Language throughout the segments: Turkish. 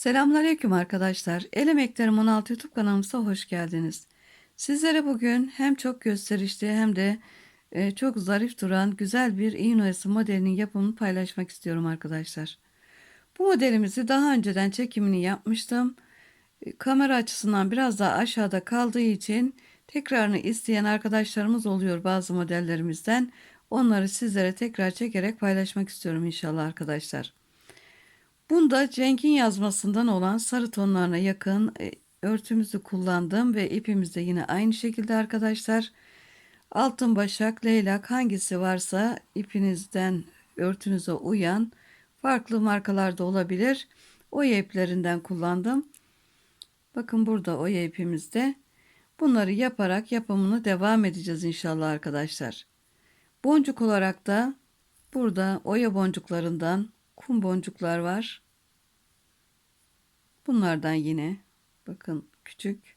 Selamünaleyküm arkadaşlar. El Emeklerim 16 YouTube kanalımıza hoş geldiniz. Sizlere bugün hem çok gösterişli hem de e, çok zarif duran güzel bir iğne modelinin yapımını paylaşmak istiyorum arkadaşlar. Bu modelimizi daha önceden çekimini yapmıştım. E, Kamera açısından biraz daha aşağıda kaldığı için tekrarını isteyen arkadaşlarımız oluyor bazı modellerimizden. Onları sizlere tekrar çekerek paylaşmak istiyorum inşallah arkadaşlar. Bunda Cenk'in yazmasından olan sarı tonlarına yakın e, örtümüzü kullandım ve ipimiz de yine aynı şekilde arkadaşlar. Altın başak, leylak hangisi varsa ipinizden örtünüze uyan farklı markalarda olabilir. Oya iplerinden kullandım. Bakın burada oya ipimizde. Bunları yaparak yapımını devam edeceğiz inşallah arkadaşlar. Boncuk olarak da burada oya boncuklarından kum boncuklar var. Bunlardan yine bakın küçük.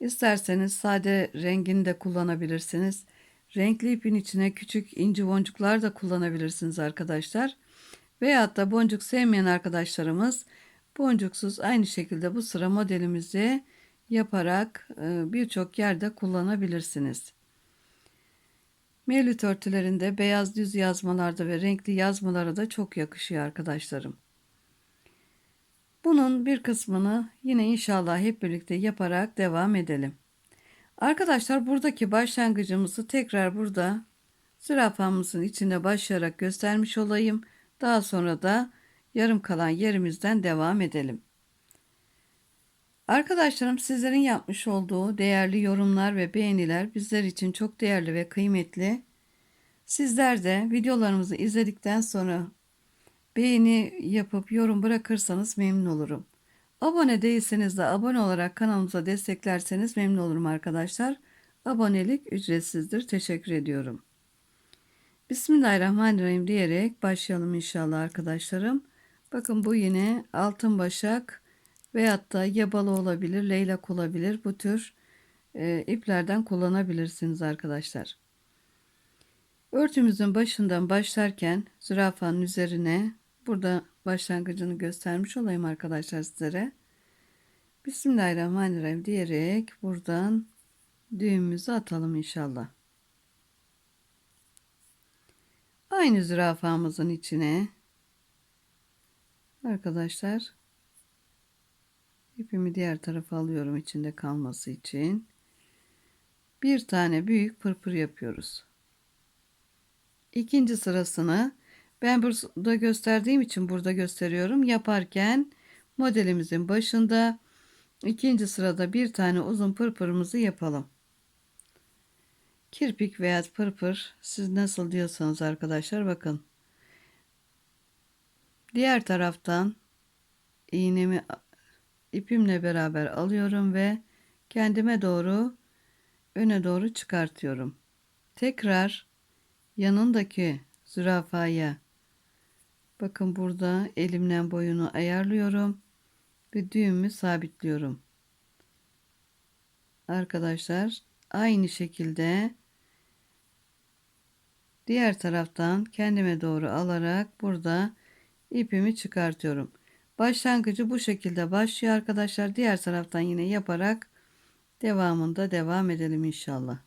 İsterseniz sade rengini de kullanabilirsiniz. Renkli ipin içine küçük inci boncuklar da kullanabilirsiniz arkadaşlar. Veyahut da boncuk sevmeyen arkadaşlarımız boncuksuz aynı şekilde bu sıra modelimizi yaparak e, birçok yerde kullanabilirsiniz. Mevlüt örtülerinde beyaz düz yazmalarda ve renkli yazmalara da çok yakışıyor arkadaşlarım. Bunun bir kısmını yine inşallah hep birlikte yaparak devam edelim. Arkadaşlar buradaki başlangıcımızı tekrar burada zürafamızın içinde başlayarak göstermiş olayım. Daha sonra da yarım kalan yerimizden devam edelim. Arkadaşlarım sizlerin yapmış olduğu değerli yorumlar ve beğeniler bizler için çok değerli ve kıymetli. Sizler de videolarımızı izledikten sonra beğeni yapıp yorum bırakırsanız memnun olurum. Abone değilseniz de abone olarak kanalımıza desteklerseniz memnun olurum arkadaşlar. Abonelik ücretsizdir. Teşekkür ediyorum. Bismillahirrahmanirrahim diyerek başlayalım inşallah arkadaşlarım. Bakın bu yine altın başak veyahut da yabalı olabilir, leylak olabilir. Bu tür e, iplerden kullanabilirsiniz arkadaşlar. Örtümüzün başından başlarken zürafanın üzerine burada başlangıcını göstermiş olayım arkadaşlar sizlere. Bismillahirrahmanirrahim diyerek buradan düğümümüzü atalım inşallah. Aynı zürafamızın içine arkadaşlar İpimi diğer tarafa alıyorum içinde kalması için. Bir tane büyük pırpır yapıyoruz. İkinci sırasını ben burada gösterdiğim için burada gösteriyorum. Yaparken modelimizin başında ikinci sırada bir tane uzun pırpırımızı yapalım. Kirpik veya pırpır siz nasıl diyorsanız arkadaşlar bakın. Diğer taraftan iğnemi ipimle beraber alıyorum ve kendime doğru öne doğru çıkartıyorum. Tekrar yanındaki zürafaya bakın burada elimle boyunu ayarlıyorum ve düğümü sabitliyorum. Arkadaşlar aynı şekilde diğer taraftan kendime doğru alarak burada ipimi çıkartıyorum. Başlangıcı bu şekilde başlıyor arkadaşlar. Diğer taraftan yine yaparak devamında devam edelim inşallah.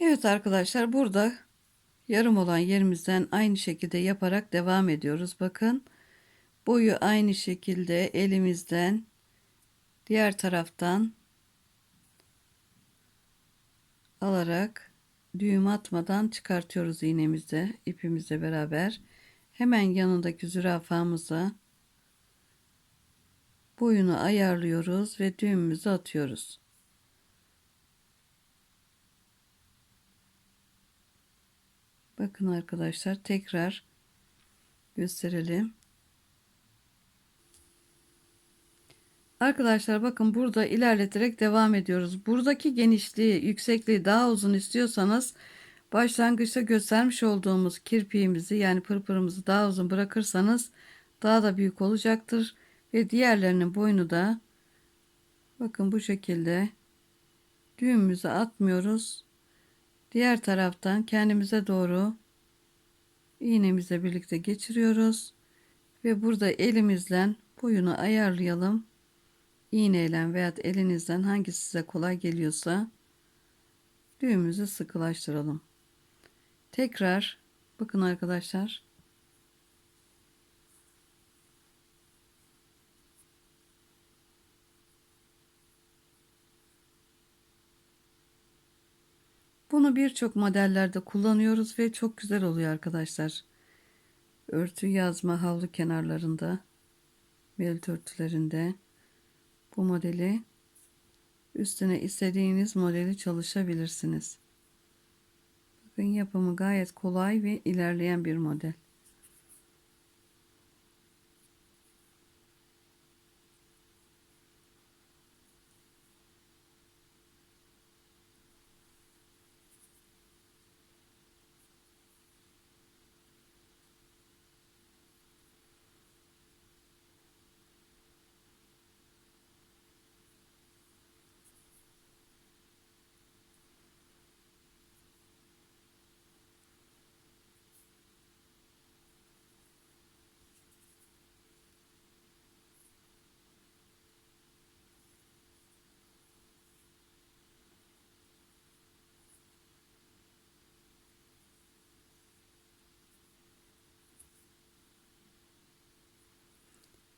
Evet arkadaşlar burada yarım olan yerimizden aynı şekilde yaparak devam ediyoruz. Bakın boyu aynı şekilde elimizden diğer taraftan alarak düğüm atmadan çıkartıyoruz iğnemizle ipimizle beraber hemen yanındaki zürafamıza boyunu ayarlıyoruz ve düğümümüzü atıyoruz. Bakın arkadaşlar tekrar gösterelim. Arkadaşlar bakın burada ilerleterek devam ediyoruz. Buradaki genişliği, yüksekliği daha uzun istiyorsanız başlangıçta göstermiş olduğumuz kirpiğimizi yani pırpırımızı daha uzun bırakırsanız daha da büyük olacaktır. Ve diğerlerinin boyunu da bakın bu şekilde düğümümüzü atmıyoruz. Diğer taraftan kendimize doğru iğnemizle birlikte geçiriyoruz. Ve burada elimizle boyunu ayarlayalım. İğneyle veya elinizden hangisi size kolay geliyorsa düğümümüzü sıkılaştıralım. Tekrar bakın arkadaşlar. Bunu birçok modellerde kullanıyoruz ve çok güzel oluyor arkadaşlar. Örtü yazma havlu kenarlarında, belt örtülerinde bu modeli üstüne istediğiniz modeli çalışabilirsiniz. Bakın yapımı gayet kolay ve ilerleyen bir model.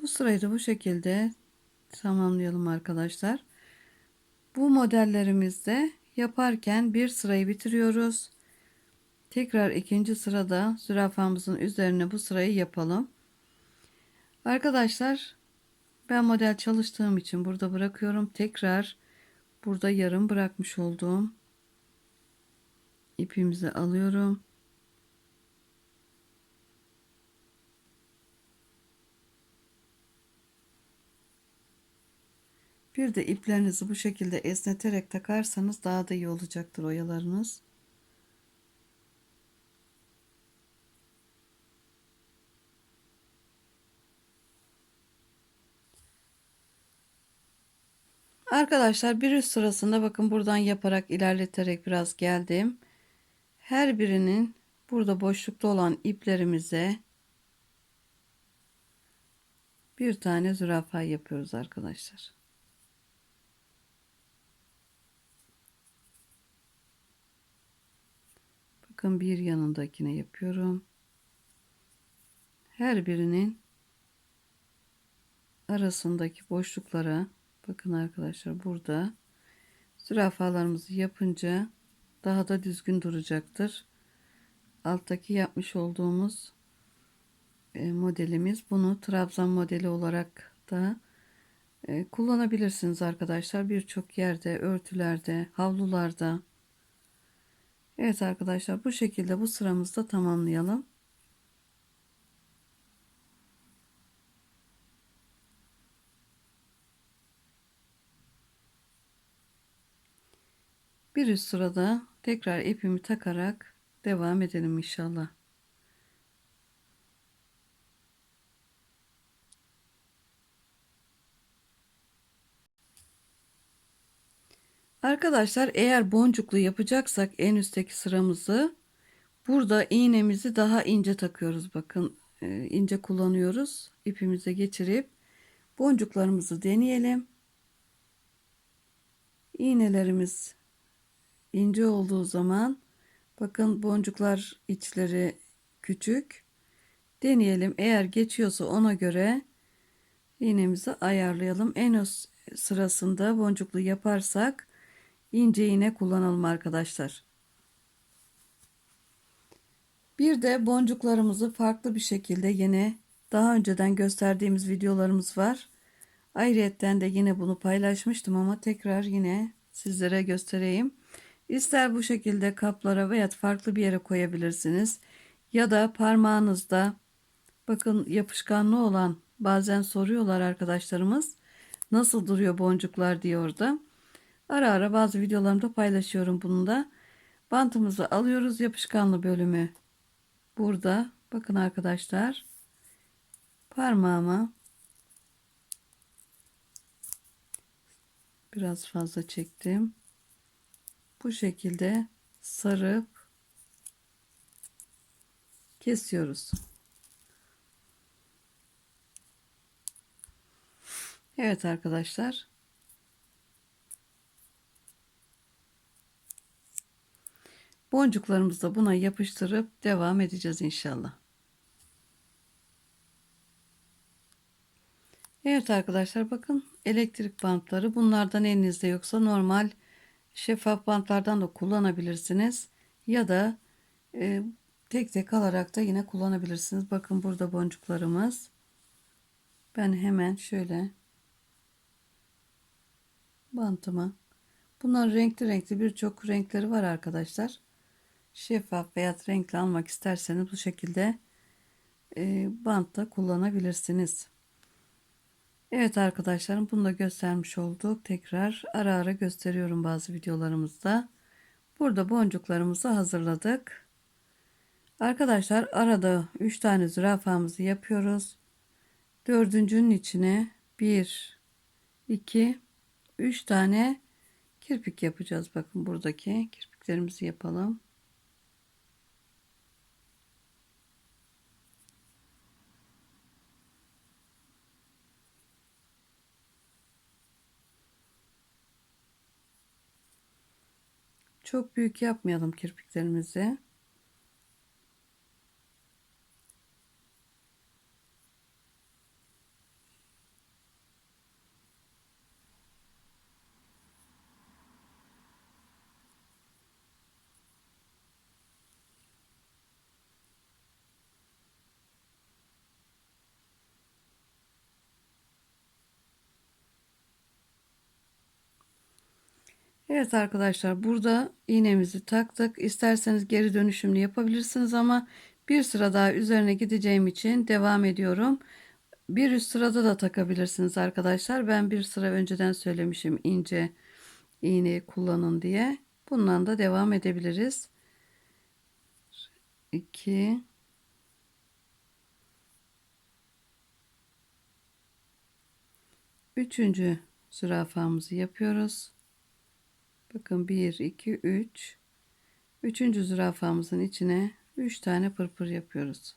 Bu sırayı da bu şekilde tamamlayalım arkadaşlar. Bu modellerimizde yaparken bir sırayı bitiriyoruz. Tekrar ikinci sırada zürafamızın üzerine bu sırayı yapalım. Arkadaşlar ben model çalıştığım için burada bırakıyorum. Tekrar burada yarım bırakmış olduğum ipimizi alıyorum. Bir de iplerinizi bu şekilde esneterek takarsanız daha da iyi olacaktır oyalarınız. Arkadaşlar bir üst sırasında bakın buradan yaparak ilerleterek biraz geldim. Her birinin burada boşlukta olan iplerimize bir tane zürafa yapıyoruz arkadaşlar. Bakın bir yanındakine yapıyorum. Her birinin arasındaki boşluklara bakın arkadaşlar burada zürafalarımızı yapınca daha da düzgün duracaktır. Alttaki yapmış olduğumuz e, modelimiz bunu trabzan modeli olarak da e, kullanabilirsiniz arkadaşlar. Birçok yerde, örtülerde, havlularda Evet arkadaşlar bu şekilde bu sıramızda tamamlayalım. Bir üst sırada tekrar ipimi takarak devam edelim inşallah. Arkadaşlar eğer boncuklu yapacaksak en üstteki sıramızı burada iğnemizi daha ince takıyoruz. Bakın e, ince kullanıyoruz. İpimize geçirip boncuklarımızı deneyelim. İğnelerimiz ince olduğu zaman bakın boncuklar içleri küçük. Deneyelim. Eğer geçiyorsa ona göre iğnemizi ayarlayalım. En üst sırasında boncuklu yaparsak ince iğne kullanalım arkadaşlar. Bir de boncuklarımızı farklı bir şekilde yine daha önceden gösterdiğimiz videolarımız var. Ayrıyetten de yine bunu paylaşmıştım ama tekrar yine sizlere göstereyim. İster bu şekilde kaplara veya farklı bir yere koyabilirsiniz. Ya da parmağınızda bakın yapışkanlı olan bazen soruyorlar arkadaşlarımız. Nasıl duruyor boncuklar diye orada. Ara ara bazı videolarımda paylaşıyorum bunu da. Bantımızı alıyoruz yapışkanlı bölümü. Burada bakın arkadaşlar parmağıma biraz fazla çektim. Bu şekilde sarıp kesiyoruz. Evet arkadaşlar. Boncuklarımızı da buna yapıştırıp devam edeceğiz inşallah. Evet arkadaşlar bakın elektrik bantları bunlardan elinizde yoksa normal şeffaf bantlardan da kullanabilirsiniz ya da e, tek tek alarak da yine kullanabilirsiniz. Bakın burada boncuklarımız. Ben hemen şöyle bantıma bunlar renkli renkli birçok renkleri var arkadaşlar. Şeffaf beyaz renkli almak isterseniz bu şekilde e, bantta kullanabilirsiniz. Evet arkadaşlarım bunu da göstermiş olduk. Tekrar ara ara gösteriyorum bazı videolarımızda. Burada boncuklarımızı hazırladık. Arkadaşlar arada 3 tane zürafamızı yapıyoruz. Dördüncünün içine 1, 2, 3 tane kirpik yapacağız. Bakın buradaki kirpiklerimizi yapalım. Çok büyük yapmayalım kirpiklerimizi. Evet arkadaşlar burada iğnemizi taktık. İsterseniz geri dönüşümlü yapabilirsiniz ama bir sıra daha üzerine gideceğim için devam ediyorum. Bir üst sırada da takabilirsiniz arkadaşlar. Ben bir sıra önceden söylemişim ince iğneyi kullanın diye. Bundan da devam edebiliriz. 2 Üçüncü zürafamızı yapıyoruz. Bakın 1, 2, 3. Üçüncü zürafamızın içine 3 tane pırpır yapıyoruz.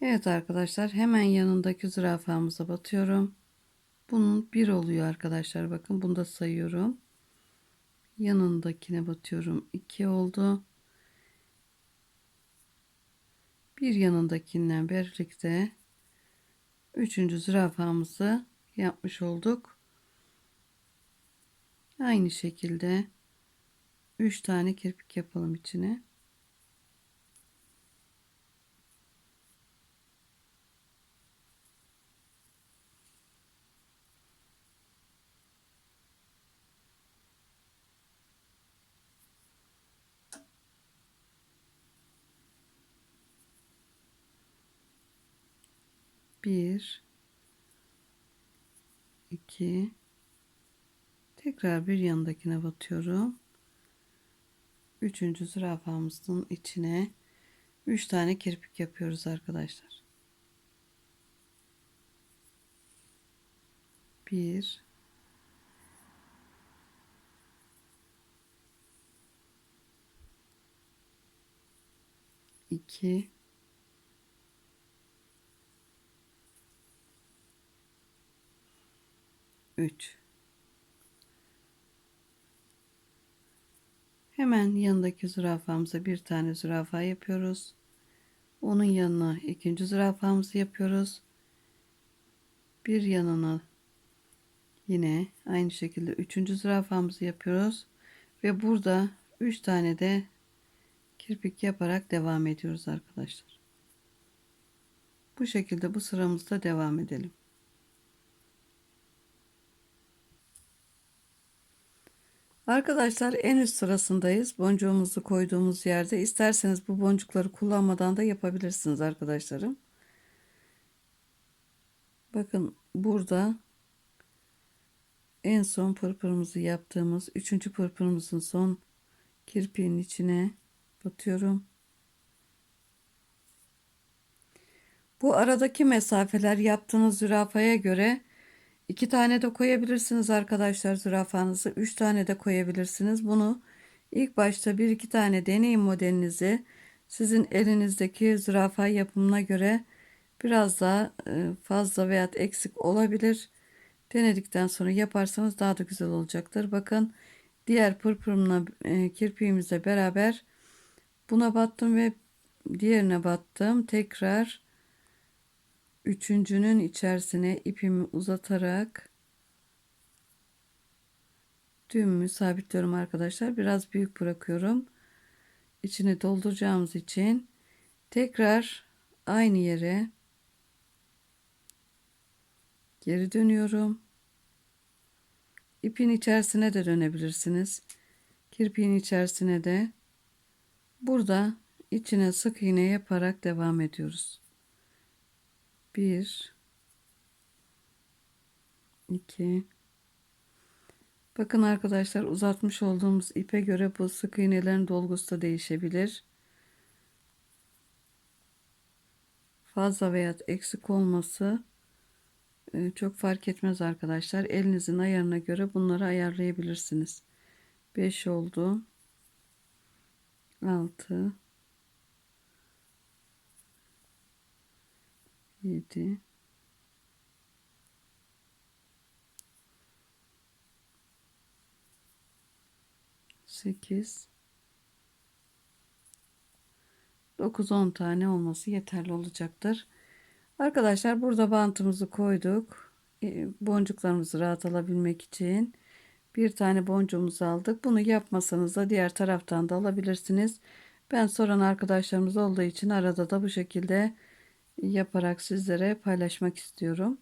Evet arkadaşlar hemen yanındaki zürafamıza batıyorum. Bunun bir oluyor arkadaşlar. Bakın bunu da sayıyorum. Yanındakine batıyorum. 2 oldu. Bir yanındakinden birlikte üçüncü zürafamızı yapmış olduk. Aynı şekilde 3 tane kirpik yapalım içine. Bir iki. Tekrar bir yanındakine batıyorum. Üçüncü zürafamızın içine üç tane kirpik yapıyoruz arkadaşlar. Bir iki 3 Hemen yanındaki zürafamıza bir tane zürafa yapıyoruz. Onun yanına ikinci zürafamızı yapıyoruz. Bir yanına yine aynı şekilde üçüncü zürafamızı yapıyoruz. Ve burada üç tane de kirpik yaparak devam ediyoruz arkadaşlar. Bu şekilde bu sıramızda devam edelim. Arkadaşlar en üst sırasındayız. Boncuğumuzu koyduğumuz yerde. İsterseniz bu boncukları kullanmadan da yapabilirsiniz arkadaşlarım. Bakın burada en son pırpırımızı yaptığımız üçüncü pırpırımızın son kirpiğin içine batıyorum. Bu aradaki mesafeler yaptığınız zürafaya göre iki tane de koyabilirsiniz arkadaşlar zürafanızı. Üç tane de koyabilirsiniz. Bunu ilk başta bir iki tane deneyin modelinizi. Sizin elinizdeki zürafa yapımına göre biraz daha e, fazla veya eksik olabilir. Denedikten sonra yaparsanız daha da güzel olacaktır. Bakın diğer pırpırımla e, kirpiğimizle beraber buna battım ve diğerine battım. Tekrar üçüncünün içerisine ipimi uzatarak düğümümü sabitliyorum arkadaşlar. Biraz büyük bırakıyorum. İçini dolduracağımız için tekrar aynı yere geri dönüyorum. İpin içerisine de dönebilirsiniz. Kirpiğin içerisine de burada içine sık iğne yaparak devam ediyoruz. 1 2 Bakın arkadaşlar uzatmış olduğumuz ipe göre bu sık iğnelerin dolgusu da değişebilir. Fazla veya eksik olması e, çok fark etmez arkadaşlar. Elinizin ayarına göre bunları ayarlayabilirsiniz. 5 oldu. 6 7 8 9-10 tane olması yeterli olacaktır. Arkadaşlar burada bantımızı koyduk. E, boncuklarımızı rahat alabilmek için bir tane boncuğumuzu aldık. Bunu yapmasanız da diğer taraftan da alabilirsiniz. Ben soran arkadaşlarımız olduğu için arada da bu şekilde yaparak sizlere paylaşmak istiyorum.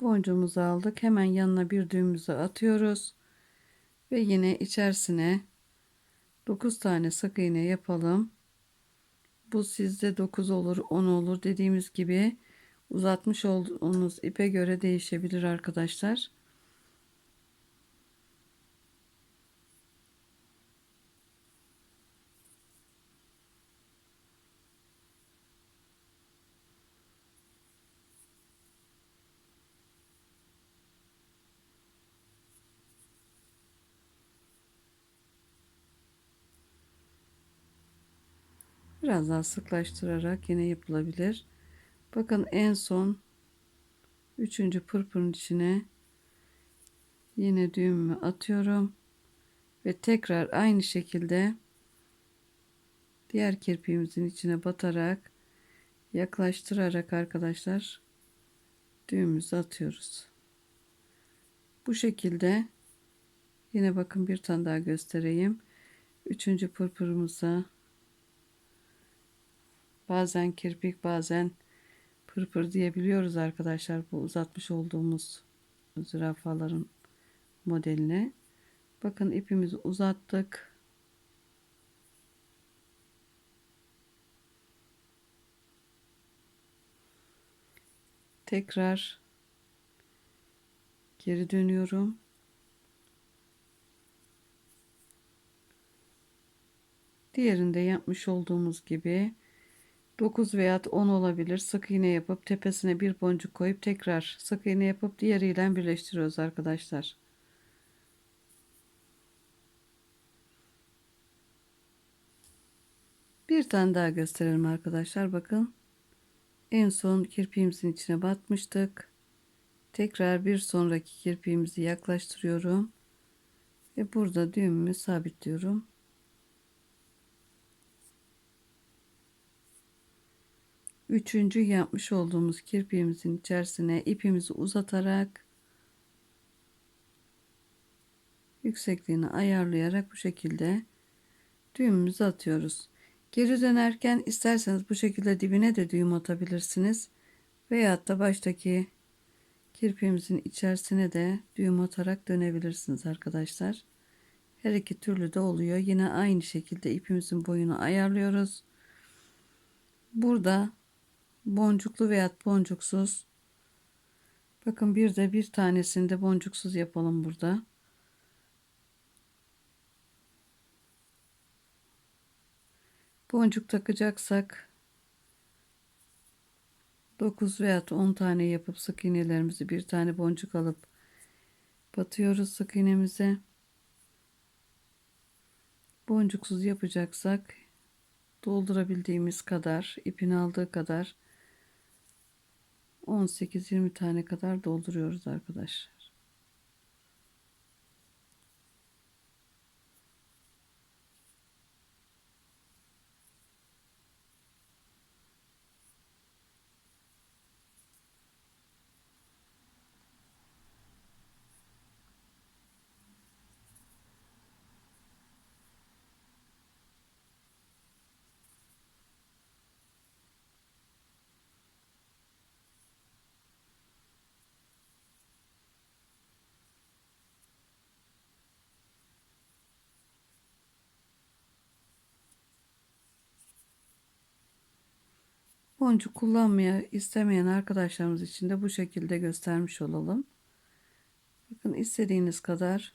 Boncuğumuzu aldık. Hemen yanına bir düğümümüzü atıyoruz. Ve yine içerisine 9 tane sık iğne yapalım. Bu sizde 9 olur 10 olur dediğimiz gibi uzatmış olduğunuz ipe göre değişebilir arkadaşlar. Biraz daha sıklaştırarak yine yapılabilir. Bakın en son üçüncü pırpırın içine yine düğümümü atıyorum ve tekrar aynı şekilde diğer kirpiğimizin içine batarak yaklaştırarak arkadaşlar düğümümüzü atıyoruz. Bu şekilde yine bakın bir tane daha göstereyim. Üçüncü pırpırımıza Bazen kirpik bazen pırpır diyebiliyoruz arkadaşlar bu uzatmış olduğumuz zürafaların modeline. Bakın ipimizi uzattık. Tekrar geri dönüyorum. Diğerinde yapmış olduğumuz gibi 9 veya 10 olabilir. Sık iğne yapıp tepesine bir boncuk koyup tekrar sık iğne yapıp diğeriyle birleştiriyoruz arkadaşlar. Bir tane daha gösterelim arkadaşlar. Bakın. En son kirpiğimizin içine batmıştık. Tekrar bir sonraki kirpiğimizi yaklaştırıyorum. Ve burada düğümümü sabitliyorum. Üçüncü yapmış olduğumuz kirpiğimizin içerisine ipimizi uzatarak yüksekliğini ayarlayarak bu şekilde düğümümüzü atıyoruz. Geri dönerken isterseniz bu şekilde dibine de düğüm atabilirsiniz. Veyahut da baştaki kirpiğimizin içerisine de düğüm atarak dönebilirsiniz arkadaşlar. Her iki türlü de oluyor. Yine aynı şekilde ipimizin boyunu ayarlıyoruz. Burada boncuklu veya boncuksuz Bakın bir de bir tanesini de boncuksuz yapalım burada. Boncuk takacaksak 9 veya 10 tane yapıp sık iğnelerimizi bir tane boncuk alıp batıyoruz sık iğnemize. Boncuksuz yapacaksak doldurabildiğimiz kadar ipin aldığı kadar 18-20 tane kadar dolduruyoruz arkadaşlar. Boncuk kullanmaya istemeyen arkadaşlarımız için de bu şekilde göstermiş olalım. Bakın istediğiniz kadar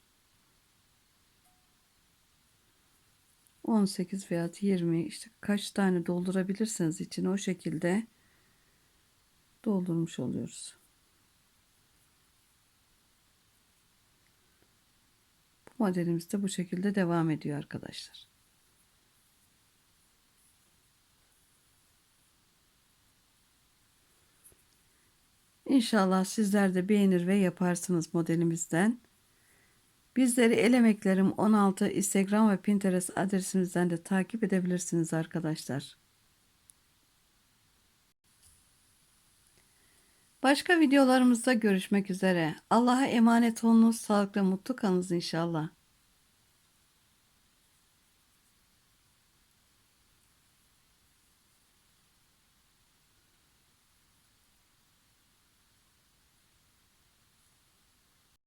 18 veya 20 işte kaç tane doldurabilirseniz için o şekilde doldurmuş oluyoruz. Bu modelimiz de bu şekilde devam ediyor arkadaşlar. İnşallah sizler de beğenir ve yaparsınız modelimizden. Bizleri El Emeklerim 16 Instagram ve Pinterest adresimizden de takip edebilirsiniz arkadaşlar. Başka videolarımızda görüşmek üzere. Allah'a emanet olunuz. Sağlıkla mutlu kalınız inşallah.